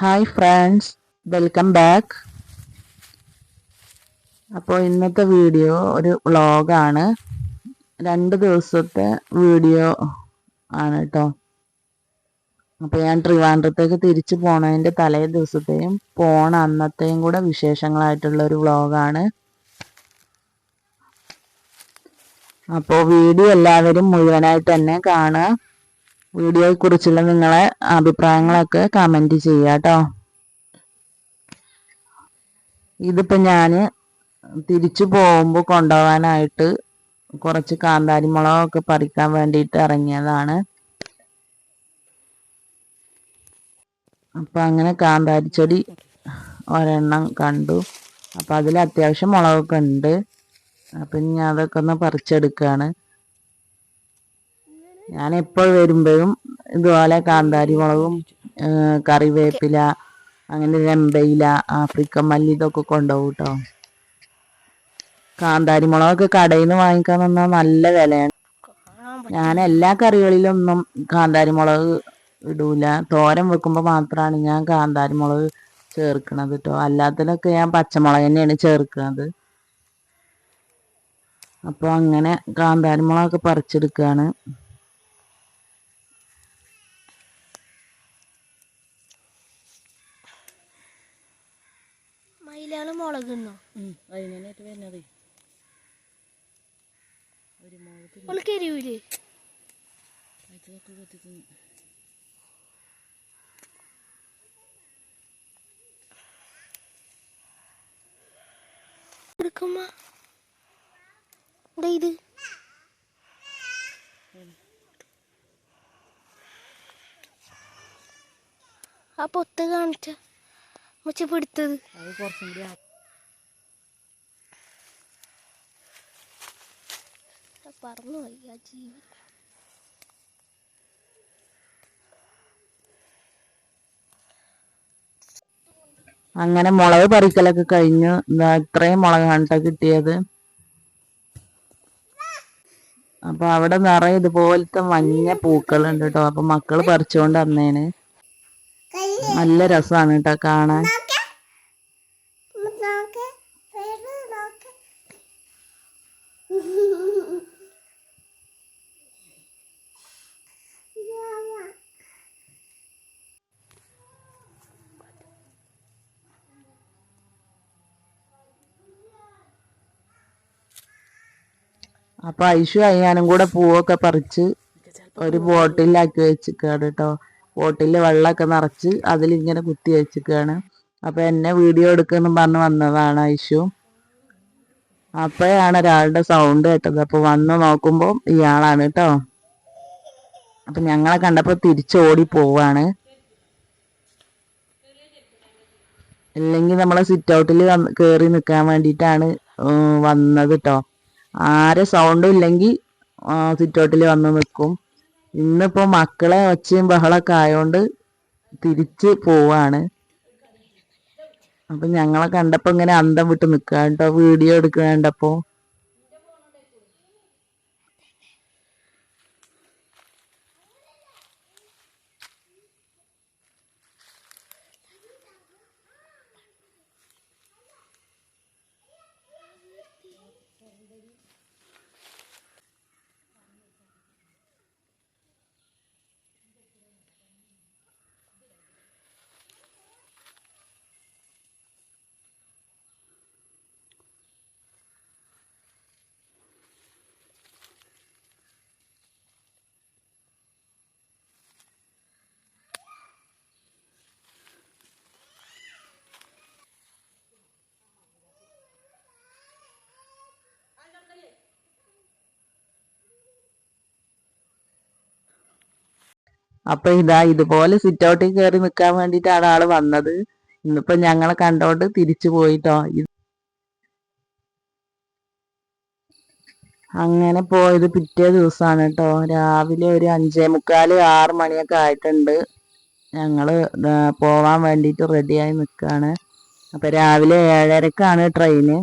Hi friends welcome back അപ്പോൾ ഇന്നത്തെ video ഒരു വ്ളോഗാണ്. രണ്ട് ദിവസത്തെ വീഡിയോ ആണ് കേട്ടോ അപ്പോൾ ഞാൻ ട്രിവാൻഡ്രത്തേക്ക് തിരിച്ചു പോണതിന്റെ തലേ ദിവസത്തെയും പോണ അന്നത്തെയും കൂടെ വിശേഷങ്ങളായിട്ടുള്ള ഒരു വ്ളോഗാണ്. അപ്പോൾ വീഡിയോ എല്ലാവരും മുഴുവനായിട്ട് തന്നെ കാണുക. വീഡിയോയെ കുറിച്ചുള്ള നിങ്ങളെ അഭിപ്രായങ്ങളൊക്കെ കമന്റ് ചെയ്യുക കേട്ടോ ഇതിപ്പോൾ ഞാൻ തിരിച്ചു പോകുമ്പോൾ കൊണ്ടുപോകാനായിട്ട് കുറച്ച് കാന്താരി മുളകൊക്കെ പറിക്കാൻ വേണ്ടിയിട്ട് ഇറങ്ങിയതാണ്. അപ്പം അങ്ങനെ കാന്താരി ചെടി ഒരെണ്ണം കണ്ടു. അപ്പം അതിൽ അത്യാവശ്യം മുളകൊക്കെ ഉണ്ട്. അപ്പം ഞാൻ അതൊക്കെ ഒന്ന് പറിച്ചെടുക്കുകയാണ് ഞാൻ എപ്പോൾ വരുമ്പോഴും ഇതുപോലെ കാന്താരി മുളകും കറിവേപ്പില അങ്ങനെ രമ്പയില ആഫ്രിക്കൻ മല്ലി ഇതൊക്കെ കൊണ്ടുപോകും കേട്ടോ കാന്താരി മുളകൊക്കെ കടയിൽ നിന്ന് വാങ്ങിക്കാൻ തന്നാൽ നല്ല വിലയാണ്. ഞാൻ എല്ലാ കറികളിലൊന്നും കാന്താരി മുളക് ഇടൂല. തോരൻ വെക്കുമ്പോൾ മാത്രമാണ് ഞാൻ കാന്താരി മുളക് ചേർക്കണത് കേട്ടോ അല്ലാത്തതിനൊക്കെ ഞാൻ പച്ചമുളക് തന്നെയാണ് ചേർക്കുന്നത്. അപ്പോൾ അങ്ങനെ കാന്താരി മുളകൊക്കെ പറിച്ചെടുക്കുകയാണ് അതിനായിട്ട് വരുന്നത്. എരിവില്ലേ എടുക്കുമ്മ. ദേ ഇത്? ആ പൊത്ത് കാണിച്ച. മുച്ച പിടുത്തത്. അത് കുറച്ചും കൂടി പറന്നു പോയി ആ ജീവി അങ്ങനെ മുളക് പറിക്കലൊക്കെ കഴിഞ്ഞു. ഇതാ ഇത്രയും മുളകാണ് കണ്ട കിട്ടിയത്. അപ്പൊ അവിടെ നിറയെ ഇതുപോലത്തെ മഞ്ഞ പൂക്കളുണ്ട് കേട്ടോ അപ്പൊ മക്കൾ പറിച്ചുകൊണ്ട് വന്നേന്. നല്ല രസമാണ് കേട്ടോ കാണാൻ. അപ്പൊ ഐഷു അയ്യാനും കൂടെ പൂവൊക്കെ പറിച്ച് ഒരു ബോട്ടിലാക്കി വെച്ചിക്കാണ് കേട്ടോ ബോട്ടിൽ വെള്ളമൊക്കെ നിറച്ച് അതിലിങ്ങനെ കുത്തി വെച്ചിക്കാണ്. അപ്പൊ എന്നെ വീഡിയോ എടുക്കുന്നു പറഞ്ഞ് വന്നതാണ് ഐഷു. അപ്പോഴാണ് ഒരാളുടെ സൗണ്ട് കേട്ടത്. അപ്പൊ വന്ന് നോക്കുമ്പോ ഇയാളാണ് കേട്ടോ അപ്പൊ ഞങ്ങളെ കണ്ടപ്പോ തിരിച്ചോടി പോവാണ്. അല്ലെങ്കിൽ നമ്മളെ സിറ്റ് ഔട്ടിൽ കേറി നിൽക്കാൻ വേണ്ടിയിട്ടാണ് വന്നത് കേട്ടോ ആരെ സൗണ്ടും ഇല്ലെങ്കിൽ സിറ്റൗട്ടിൽ വന്ന് നിൽക്കും ഇന്നിപ്പോ മക്കളെ ഒച്ചയും ബഹളമൊക്കെ ആയോണ്ട് തിരിച്ച് പോവാണ്. അപ്പൊ ഞങ്ങളെ കണ്ടപ്പോൾ ഇങ്ങനെ അന്തം വിട്ട് നിൽക്കുക കേട്ടോ വീഡിയോ എടുക്കണ അപ്പൊ ഇതാ ഇതുപോലെ സിറ്റ് ഔട്ടിൽ കയറി നിൽക്കാൻ വേണ്ടിയിട്ടാണ് ആൾ വന്നത്. ഇന്നിപ്പോ ഞങ്ങളെ കണ്ടോണ്ട് തിരിച്ചു പോയിട്ടോ. അങ്ങനെ പോയത് പിറ്റേ ദിവസമാണ് കേട്ടോ രാവിലെ ഒരു അഞ്ചേ മുക്കാൽ ആറ് മണിയൊക്കെ ആയിട്ടുണ്ട്. ഞങ്ങൾ പോവാൻ വേണ്ടിയിട്ട് റെഡിയായി നിൽക്കുകയാണ് അപ്പൊ രാവിലെ ഏഴരക്കാണ് ട്രെയിന്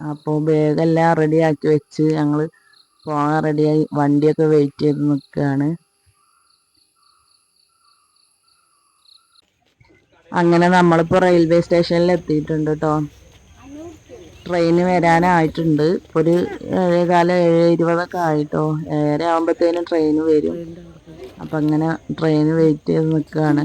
അപ്പോൾ ബാഗെല്ലാം റെഡിയാക്കി വെച്ച് ഞങ്ങൾ പോകാൻ റെഡിയായി വണ്ടിയൊക്കെ വെയിറ്റ് ചെയ്ത് നിൽക്കുകയാണ് അങ്ങനെ നമ്മളിപ്പോ റെയിൽവേ സ്റ്റേഷനിൽ എത്തിയിട്ടുണ്ട് കേട്ടോ ട്രെയിന് വരാനായിട്ടുണ്ട്. ഒരു ഏഴേകാലം ഏഴ് ഇരുപതൊക്കെ ആയിട്ടോ. ഏഴര ആകുമ്പോഴത്തേനും ട്രെയിൻ വരും. അപ്പൊ അങ്ങനെ ട്രെയിൻ വെയിറ്റ് ചെയ്ത് നിൽക്കുകയാണ്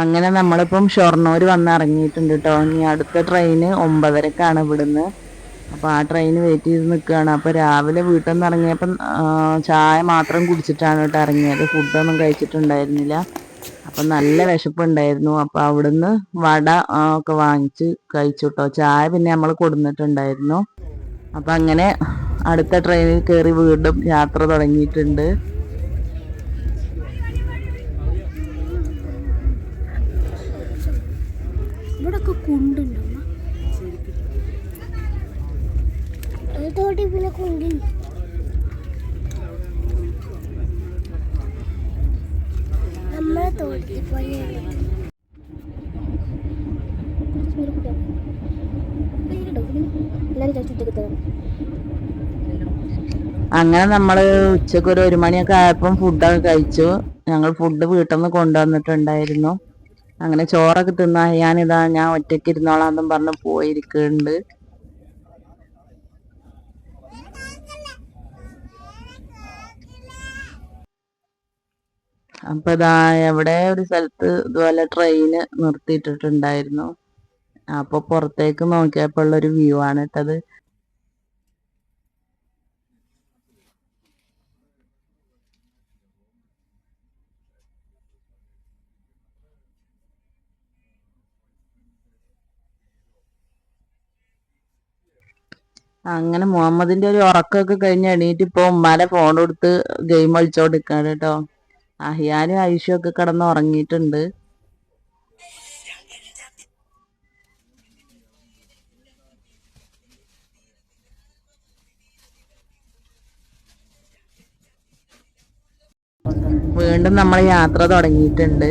അങ്ങനെ നമ്മളിപ്പം ഷൊർണൂർ വന്ന് ഇറങ്ങിയിട്ടുണ്ട് കേട്ടോ ഇനി അടുത്ത ട്രെയിന് ഒമ്പതരക്കാണ് ഇവിടുന്ന്. അപ്പൊ ആ ട്രെയിൻ വെയിറ്റ് ചെയ്ത് നിൽക്കുകയാണ് അപ്പൊ രാവിലെ വീട്ടിൽ നിന്ന് ഇറങ്ങിയപ്പം ചായ മാത്രം കുടിച്ചിട്ടാണ് കേട്ടോ ഇറങ്ങിയത്. ഫുഡൊന്നും കഴിച്ചിട്ടുണ്ടായിരുന്നില്ല. അപ്പം നല്ല വിശപ്പുണ്ടായിരുന്നു. അവിടെ അവിടുന്ന് വട ഒക്കെ വാങ്ങിച്ച് കഴിച്ചു കേട്ടോ. ചായ പിന്നെ നമ്മൾ കൊടുന്നിട്ടുണ്ടായിരുന്നു. അപ്പം അങ്ങനെ അടുത്ത ട്രെയിനിൽ കയറി വീണ്ടും യാത്ര തുടങ്ങിയിട്ടുണ്ട്. ഇവിടൊക്കെ കുണ്ടുണ്ടോ അങ്ങനെ നമ്മൾ ഉച്ചയ്ക്ക് ഒരു ഒരു മണിയൊക്കെ ആയപ്പം ഫുഡൊക്കെ കഴിച്ചു. ഞങ്ങൾ ഫുഡ് വീട്ടിൽ നിന്ന് കൊണ്ടുവന്നിട്ടുണ്ടായിരുന്നു. അങ്ങനെ ചോറൊക്കെ തിന്നാ ഞാനിതാ ഞാൻ ഒറ്റയ്ക്ക് ഇരുന്നോളാന്നും പറഞ്ഞ് പോയിരിക്കുന്നുണ്ട് അപ്പൊ ഇതാ എവിടെ ഒരു സ്ഥലത്ത് ഇതുപോലെ ട്രെയിന് നിർത്തിയിട്ടിട്ടുണ്ടായിരുന്നു. അപ്പൊ പുറത്തേക്ക് നോക്കിയപ്പോൾ ഉള്ളൊരു വ്യൂ ആണ് ഇട്ടത് അങ്ങനെ മുഹമ്മദിന്റെ ഒരു ഉറക്കമൊക്കെ കഴിഞ്ഞ് എണീറ്റ് ഇപ്പൊ ഉമ്മാരെ ഫോൺ കൊടുത്ത് ഗെയിം കളിച്ചോണ്ടിരിക്കാണ് കേട്ടോ അഹിയാനും ഐഷും ഒക്കെ കിടന്ന് ഉറങ്ങിയിട്ടുണ്ട്. വീണ്ടും നമ്മൾ യാത്ര തുടങ്ങിയിട്ടുണ്ട്.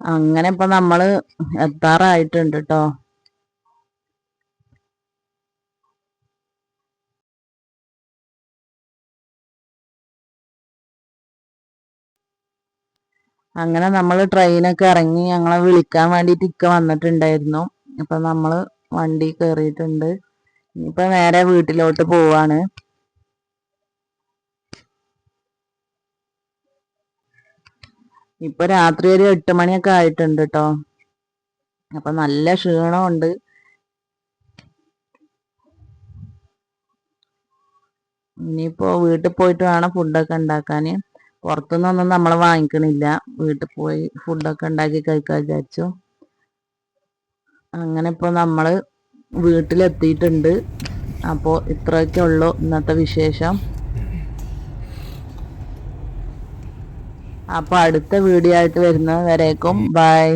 അങ്ങനെ ഇപ്പൊ നമ്മൾ എത്താറായിട്ടുണ്ട് കേട്ടോ അങ്ങനെ നമ്മൾ ട്രെയിനൊക്കെ ഇറങ്ങി ഞങ്ങളെ വിളിക്കാൻ വേണ്ടിട്ട് ഇക്ക വന്നിട്ടുണ്ടായിരുന്നു. അപ്പൊ നമ്മൾ വണ്ടി കയറിയിട്ടുണ്ട് ഇപ്പൊ നേരെ വീട്ടിലോട്ട് പോവാണ്. ഇപ്പൊ രാത്രി ഒരു എട്ട് മണിയൊക്കെ ആയിട്ടുണ്ട് കേട്ടോ അപ്പൊ നല്ല ക്ഷീണമുണ്ട് ഇനിയിപ്പോ വീട്ടിൽ പോയിട്ട് വേണം ഫുഡൊക്കെ ഉണ്ടാക്കാന്. പുറത്തുനിന്നൊന്നും നമ്മൾ വാങ്ങിക്കണില്ല. വീട്ടിൽ പോയി ഫുഡൊക്കെ ഉണ്ടാക്കി കഴിക്കാൻ വിചാരിച്ചു. അങ്ങനെ ഇപ്പൊ നമ്മൾ വീട്ടിലെത്തിയിട്ടുണ്ട്. അപ്പോൾ ഇത്രയൊക്കെ ഉള്ളൂ ഇന്നത്തെ വിശേഷം. അപ്പൊ അടുത്ത വീഡിയോ ആയിട്ട് വരുന്നത് വരേക്കും ബൈ